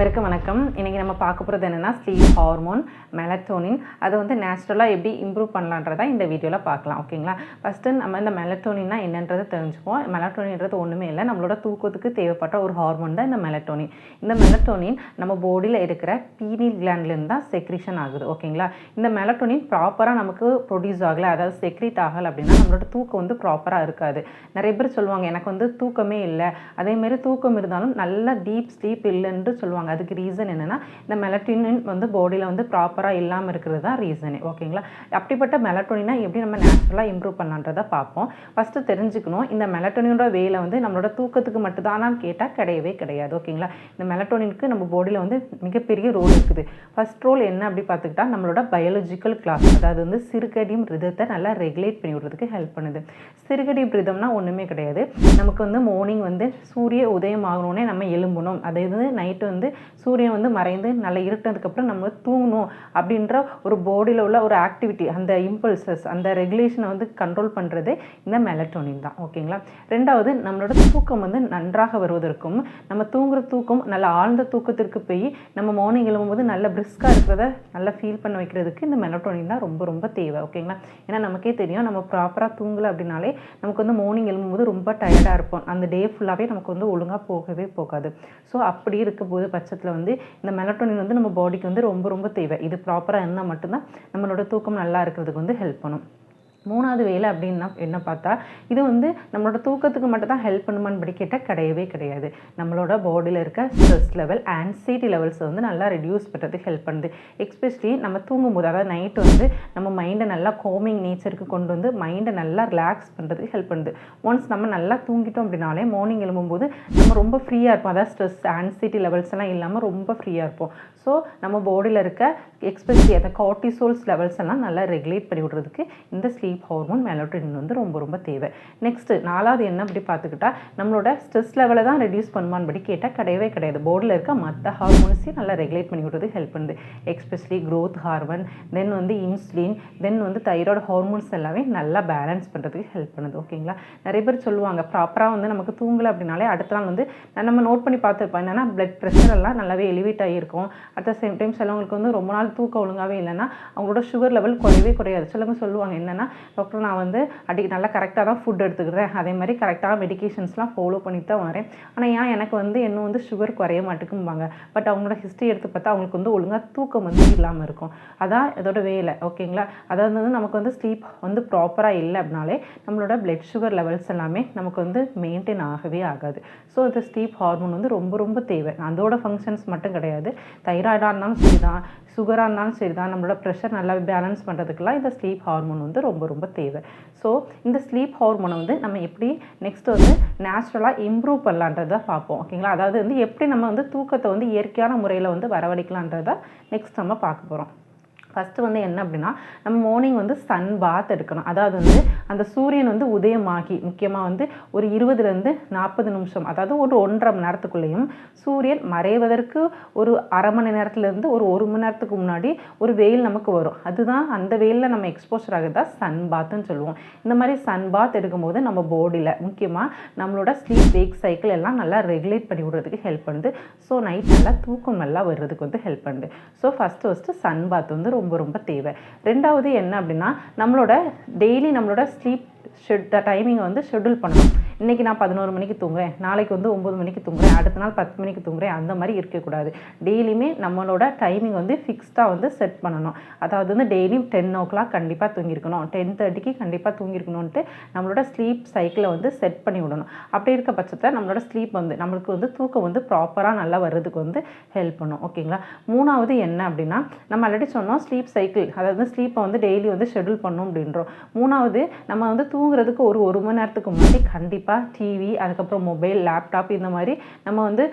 அனைவருக்கும் வணக்கம். இன்றைக்கி நம்ம பார்க்க போகிறது என்னென்னா ஸ்லீப் ஹார்மோன் மெலட்டோனின் அதை வந்து நேச்சுரலாக எப்படி இம்ப்ரூவ் பண்ணலான்றதா இந்த வீடியோவில் பார்க்கலாம் ஓகேங்களா ஃபஸ்ட்டு நம்ம இந்த மெலட்டோனின்னா என்னன்றதை தெரிஞ்சுப்போம் மெலட்டோனின்றது ஒன்றுமே இல்லை நம்மளோட தூக்கத்துக்கு தேவைப்பட்ட ஒரு ஹார்மோன் தான் இந்த மெலட்டோனின் இந்த மெலட்டோனின் நம்ம பாடியில் இருக்கிற பீனில் கிளாண்ட்லேருந்து தான் செக்ரிஷன் ஆகுது ஓகேங்களா இந்த மெலட்டோனின் ப்ராப்பராக நமக்கு ப்ரொடியூஸ் ஆகலை அதாவது செக்ரிட் ஆகலை அப்படின்னா நம்மளோட தூக்கம் வந்து ப்ராப்பராக இருக்காது. நிறைய பேர் சொல்லுவாங்க எனக்கு வந்து தூக்கமே இல்லை. அதேமாரி தூக்கம் இருந்தாலும் நல்ல டீப் ஸ்லீப் இல்லைன்னு சொல்லுவாங்க. அதுக்கு ரீசன் என்னென்னா இந்த மெலட்டோனின் வந்து பாடியில் வந்து ப்ராப்பராக இல்லாமல் இருக்கிறது தான் ரீசனே ஓகேங்களா அப்படிப்பட்ட மெலட்டோனினா எப்படி நம்ம நேச்சுரலாக இம்ப்ரூவ் பண்ணலான்றதை பார்ப்போம். ஃபஸ்ட்டு தெரிஞ்சுக்கணும் இந்த மெலட்டோனியோட வேலை வந்து நம்மளோட தூக்கத்துக்கு மட்டும்தானான்னு கேட்டால் கிடையவே கிடையாது. ஓகேங்களா இந்த மெலட்டோனினுக்கு நம்ம பாடியில் வந்து மிகப்பெரிய ரோல் இருக்குது. ஃபஸ்ட் ரோல் என்ன அப்படி பார்த்துக்கிட்டா நம்மளோட பயாலஜிக்கல் கிளாஸ் அதாவது வந்து சிறுகடியும் ரிதத்தை நல்லா ரெகுலேட் பண்ணி விடுறதுக்கு ஹெல்ப் பண்ணுது. சிறுகடி ரிதம்னா ஒன்றுமே கிடையாது. நமக்கு வந்து மார்னிங் வந்து சூரிய உதயம் ஆகணுன்னே நம்ம எழும்பணும். அதாவது நைட்டு வந்து சூரியன் வந்து மறைந்து நல்லா இருட்டதுக்கப்புறம் நம்ம தூங்கணும் அப்படின்ற ஒரு பாடியில் உள்ள ஒரு ஆக்டிவிட்டி அந்த இம்பல்சஸ் அந்த ரெகுலேஷனை வந்து கண்ட்ரோல் பண்ணுறதே இந்த மெலட்டோனின் தான். ஓகேங்களா ரெண்டாவது நம்மளோட தூக்கம் வந்து நன்றாக வருவதற்கும் நம்ம தூங்குற தூக்கம் நல்ல ஆழ்ந்த தூக்கத்திற்கு போய் நம்ம மார்னிங் எழும்பும்போது நல்ல பிரிஸ்காக இருக்கிறத நல்லா ஃபீல் பண்ண வைக்கிறதுக்கு இந்த மெலட்டோனின் தான் ரொம்ப ரொம்ப தேவை. ஓகேங்களா ஏன்னா நமக்கே தெரியும் நம்ம ப்ராப்பராக தூங்கலை அப்படின்னாலே நமக்கு வந்து மார்னிங் எழும்பும்போது ரொம்ப டயர்டாக இருப்போம். அந்த டே ஃபுல்லாகவே நமக்கு வந்து ஒழுங்காக போகவே போகாது. ஸோ அப்படி இருக்கும்போது பட்சத்தில் வந்து இந்த மெலட்டோனின் வந்து நம்ம பாடிக்கு வந்து ரொம்ப ரொம்ப தேவை. இது ப்ராப்பராக இருந்தால் மட்டும்தான் நம்மளோட தூக்கம் நல்லா இருக்கிறதுக்கு வந்து ஹெல்ப் பண்ணும். மூணாவது வேலை அப்படின்னா என்ன பார்த்தா இது வந்து நம்மளோட தூக்கத்துக்கு மட்டும் தான் ஹெல்ப் பண்ணுமான்னு படி கேட்டால் கிடையவே கிடையாது. நம்மளோட பாடியில் இருக்க ஸ்ட்ரெஸ் லெவல் ஆன்சைட்டி லெவல்ஸை வந்து நல்லா ரெடியூஸ் பண்ணுறதுக்கு ஹெல்ப் பண்ணுது. எக்ஸ்பெஷலி நம்ம தூங்கும்போது அதாவது நைட்டு வந்து நம்ம மைண்டை நல்லா கோமிங் நேச்சருக்கு கொண்டு வந்து மைண்டை நல்லா ரிலாக்ஸ் பண்ணுறதுக்கு ஹெல்ப் பண்ணுது. ஒன்ஸ் நம்ம நல்லா தூங்கிட்டோம் அப்படின்னாலே மார்னிங் எழும்பும்போது நம்ம ரொம்ப ஃப்ரீயாக இருப்போம். அதாவது ஸ்ட்ரெஸ் ஆன்சைட்டி லெவல்ஸ் எல்லாம் இல்லாமல் ரொம்ப ஃப்ரீயாக இருப்போம். ஸோ நம்ம பாடியில் இருக்க எக்ஸ்பெஷலி அந்த கார்டிசோல்ஸ் லெவல்ஸ் எல்லாம் நல்லா ரெகுலேட் பண்ணி விடுறதுக்கு இந்த ஸ்லீப் ஹார்மோன் மெலட்டோனின் வந்து ரொம்ப ரொம்ப தேவை. நெக்ஸ்ட்டு நாலாவது என்ன அப்படி பார்த்துக்கிட்டா நம்மளோட ஸ்ட்ரெஸ் லெவலை தான் ரெடியூஸ் பண்ணுமான்படி கேட்டால் கிடையவே கிடையாது. போர்டில் இருக்க மற்ற ஹார்மோன்ஸையும் நல்லா ரெகுலேட் பண்ணி விடுறது ஹெல்ப் பண்ணுது. எக்ஸ்பெஷலி க்ரோத் ஹார்மோன் தென் வந்து இன்சுலின் தென் வந்து தைராய்டு ஹார்மோன்ஸ் எல்லாமே நல்லா பேலன்ஸ் பண்ணுறதுக்கு ஹெல்ப் பண்ணுது. ஓகேங்களா நிறைய பேர் சொல்லுவாங்க ப்ராப்பராக வந்து நமக்கு தூங்கலை அப்படின்னாலே அடுத்த நாள் வந்து நம்ம நோட் பண்ணி பார்த்துருப்போம் என்னென்னா பிளட் ப்ரெஷர் எல்லாம் நல்லாவே எலிவேட் ஆகியிருக்கும் அட் த சேம் டைம் சிலவங்களுக்கு வந்து ரொம்ப நாள் தூக்கம் ஒழுங்காகவே இல்லைன்னா அவங்களோட சுகர் லெவல் குறையவே குறையாது. சிலவங்க சொல்லுவாங்க என்னென்னா டாக்டர் நான் வந்து அடி நல்லா கரெக்டாக தான் ஃபுட் எடுத்துக்கிறேன். அதே மாதிரி கரெக்டாக மெடிகேஷன்ஸ்லாம் ஃபாலோ பண்ணி தான் வரேன் ஆனால் ஏன் எனக்கு வந்து இன்னும் வந்து சுகர் குறைய மாட்டேங்கும்பாங்க. பட் அவங்களோட ஹிஸ்ட்ரி எடுத்து பார்த்தா அவங்களுக்கு வந்து ஒழுங்காக தூக்கம் வந்து இல்லாமல் இருக்கும். அதான் இதோட வேலை ஓகேங்களா அதாவது வந்து நமக்கு வந்து ஸ்லீப் வந்து ப்ராப்பராக இல்லை அப்படின்னாலே நம்மளோட பிளட் சுகர் லெவல்ஸ் எல்லாமே நமக்கு வந்து மெயின்டைன் ஆகவே ஆகாது. ஸோ இந்த ஸ்லீப் ஹார்மோன் வந்து ரொம்ப ரொம்ப தேவை. அதோட ஃபங்க்ஷன்ஸ் மட்டும் கிடையாது. தைராய்டாக இருந்தாலும் சரி தான் சுகராக இருந்தாலும் சரி தான் நம்மளோட ப்ரெஷர் நல்லா பேலன்ஸ் பண்ணுறதுக்கெல்லாம் இந்த ஸ்லீப் ஹார்மோன் வந்து ரொம்ப ரொம்ப தேவை. ஸோ இந்த ஸ்லீப் ஹார்மோனை வந்து நம்ம எப்படி நெக்ஸ்ட் வந்து நேச்சுரலாக இம்ப்ரூவ் பண்ணலான்றதை பார்ப்போம். ஓகேங்களா அதாவது வந்து எப்படி நம்ம வந்து தூக்கத்தை வந்து இயற்கையான முறையில் வந்து வரவழைக்கலான்றதை நெக்ஸ்ட் நம்ம பார்க்க போகிறோம் ஃபஸ்ட்டு வந்து என்ன அப்படின்னா நம்ம மார்னிங் வந்து சன் பாத் எடுக்கணும். அதாவது வந்து அந்த சூரியன் வந்து உதயமாகி முக்கியமாக வந்து ஒரு இருபதுலேருந்து நாற்பது நிமிஷம் அதாவது ஒரு ஒன்றரை மணி நேரத்துக்குள்ளேயும் சூரியன் மறைவதற்கு ஒரு அரை மணி நேரத்துலேருந்து ஒரு ஒரு மணி நேரத்துக்கு முன்னாடி ஒரு வெயில் நமக்கு வரும். அதுதான் அந்த வெயிலில் நம்ம எக்ஸ்போஷர் ஆகுதா சன் பாத்துன்னு சொல்லுவோம். இந்த மாதிரி சன் பாத் எடுக்கும்போது நம்ம பாடியில் முக்கியமாக நம்மளோட ஸ்லீப் வேக் சைக்கிள் எல்லாம் நல்லா ரெகுலேட் பண்ணி விடுறதுக்கு ஹெல்ப் பண்ணுது. ஸோ நைட் நல்லா தூக்கம் நல்லா வர்றதுக்கு வந்து ஹெல்ப் பண்ணுது. So first first sun bath வந்து ரொம்ப ரொம்ப தேவை. ரெண்டாவது என்ன அப்படின்னா நம்மளோட டெய்லி நம்மளோட ஸ்லீப் ஷெட் டைமிங்கை வந்து ஷெட்யூல் பண்ணணும். இன்றைக்கி நான் பதினோரு மணிக்கு தூங்குறேன். நாளைக்கு வந்து ஒம்பது மணிக்கு தூங்குறேன். அடுத்த நாள் பத்து மணிக்கு தூங்குறேன். அந்த மாதிரி இருக்கக்கூடாது. டெய்லியுமே நம்மளோட டைமிங் வந்து ஃபிக்ஸ்டாக வந்து செட் பண்ணணும். அதாவது வந்து டெய்லியும் டென் ஓ கிளாக் கண்டிப்பாக தூங்கியிருக்கணும். டென் தேர்ட்டிக்கு கண்டிப்பாக தூங்கியிருக்கணும்ன்ட்டு நம்மளோட ஸ்லீப் சைக்கிளை வந்து செட் பண்ணி விடணும். அப்படி இருக்க பட்சத்தில் நம்மளோட ஸ்லீப் வந்து நம்மளுக்கு வந்து தூக்கம் வந்து ப்ராப்பராக நல்லா வர்றதுக்கு வந்து ஹெல்ப் பண்ணும். ஓகேங்களா மூணாவது என்ன அப்படின்னா நம்ம ஆல்ரெடி சொன்னோம் ஸ்லீப் சைக்கிள் அதாவது ஸ்லீப்பை வந்து டெய்லி வந்து ஷெடியூல் பண்ணும் அப்படின்றோம். மூணாவது நம்ம வந்து தூங்குறதுக்கு ஒரு ஒரு மணி நேரத்துக்கு முன்னாடி கண்டிப்பாக டிவி அதுக்கப்புறம் மொபைல் லேப்டாப் இந்த மாதிரி நம்ம வந்து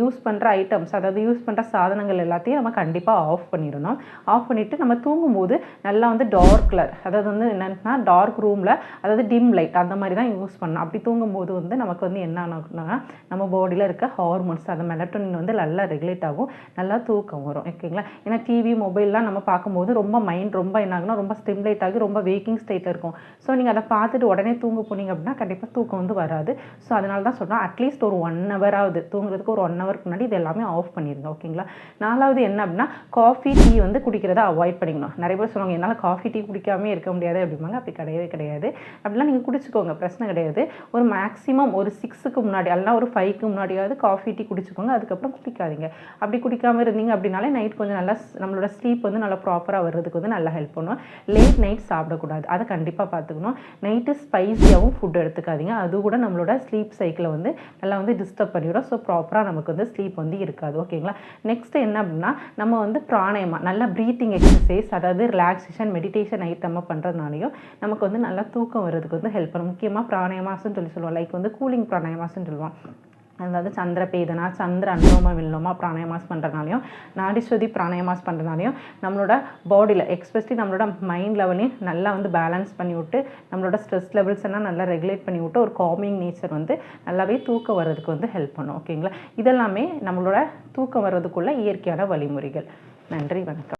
யூஸ் பண்ணுற ஐட்டம்ஸ் அதாவது யூஸ் பண்ணுற சாதனங்கள் எல்லாத்தையும் நம்ம கண்டிப்பாக ஆஃப் பண்ணிடணும். ஆஃப் பண்ணிவிட்டு நம்ம தூங்கும்போது நல்லா வந்து டார்க் கலர் அதாவது வந்து என்னென்னா டார்க் ரூமில் அதாவது டிம் லைட் அந்த மாதிரி தான் யூஸ் பண்ணணும். அப்படி தூங்கும்போது வந்து நமக்கு வந்து என்ன ஆகும்னா நம்ம பாடியில் இருக்க ஹார்மோன்ஸ் அந்த மெலட்டோனின் வந்து நல்லா ரெகுலேட் ஆகும் நல்லா தூக்கம் வரும். ஓகேங்களா? ஏன்னா டிவி மொபைல்லாம் நம்ம பார்க்கும்போது ரொம்ப மைண்ட் ரொம்ப என்ன ஆகுனா ரொம்ப ஸ்டிம்லைட் ஆகி ரொம்ப வேக்கிங் ஸ்டேட்டில் இருக்கும். ஸோ நீங்கள் அதை பார்த்துட்டு உடனே தூங்க போனீங்க அப்படின்னா கண்டிப்பாக தூக்கம் வந்து வரும் வராது. ஸோ அதனால தான் சொல்கிறோம் அட்லீஸ்ட் ஒரு ஒன் ஹவராவது தூங்குறதுக்கு ஒரு ஒன் ஹவருக்கு முன்னாடி இது எல்லாமே ஆஃப் பண்ணிடுங்க ஓகேங்களா நாலாவது என்ன அப்படின்னா காஃபி டீ வந்து குடிக்கிறத அவாய்ட் பண்ணிக்கணும். நிறைய பேர் சொல்லுவாங்க என்னால் காஃபி டீ குடிக்காமே இருக்க முடியாது அப்படிம்பாங்க. அப்படி கிடையவே கிடையாது. அப்படிலாம் நீங்கள் குடிச்சுக்கோங்க பிரச்சனை கிடையாது. ஒரு மேக்ஸிமம் ஒரு சிக்ஸுக்கு முன்னாடி அல்லனா ஒரு ஃபைவ்க்கு முன்னாடியாவது காஃபி டீ குடிச்சுக்கோங்க. அதுக்கப்புறம் குடிக்காதீங்க. அப்படி குடிக்காமல் இருந்தீங்க அப்படின்னாலே நைட் கொஞ்சம் நல்லா நம்மளோட ஸ்லீப் வந்து நல்லா ப்ராப்பராக வர்றதுக்கு வந்து நல்லா ஹெல்ப் பண்ணும். லேட் நைட் சாப்பிடக்கூடாது. அதை கண்டிப்பாக பார்த்துக்கணும். நைட்டு ஸ்பைஸியாகவும் ஃபுட் எடுத்துக்காதீங்க. அதுவும் கூட நம்மளோட ஸ்லீப் சைக்கிளை வந்து நல்லா வந்து டிஸ்டர்ப் பண்ணிவிடும் ஸோ ப்ராப்பராக நமக்கு வந்து ஸ்லீப் வந்து இருக்காது. ஓகேங்களா நெக்ஸ்ட் என்ன அப்படின்னா நம்ம வந்து பிராணயமா நல்லா ப்ரீத்திங் எக்ஸசைஸ் அதாவது ரிலாக்ஸேஷன் மெடிடேஷன் ஐட்டமாக பண்ணுறதுனாலையும் நமக்கு வந்து நல்லா தூக்கம் வர்றதுக்கு வந்து ஹெல்ப் பண்ணும். முக்கியமாக பிராணயமாசன்னு சொல்லி சொல்லுவோம். லைக் வந்து கூலிங் பிராணயமாசன்னு சொல்லுவோம். அதாவது சந்திர பேதனா சந்திர அனுலோமா வில்லோமா பிராணயமாஸ் பண்ணுறதுனாலையும் நாடிஸ்வதி பிராணயமாஸ் பண்ணுறதுனாலையும் நம்மளோட பாடியில் எக்ஸ்பெஷலி நம்மளோட மைண்ட் லெவலையும் நல்லா வந்து பேலன்ஸ் பண்ணி விட்டு நம்மளோட ஸ்ட்ரெஸ் லெவல்ஸ் எல்லாம் நல்லா ரெகுலேட் பண்ணி விட்டு ஒரு காமிங் நேச்சர் வந்து நல்லாவே தூக்கம் வர்றதுக்கு வந்து ஹெல்ப் பண்ணும் ஓகேங்களா இதெல்லாமே நம்மளோட தூக்கம் வர்றதுக்குள்ள இயற்கையான வழிமுறைகள். நன்றி வணக்கம்.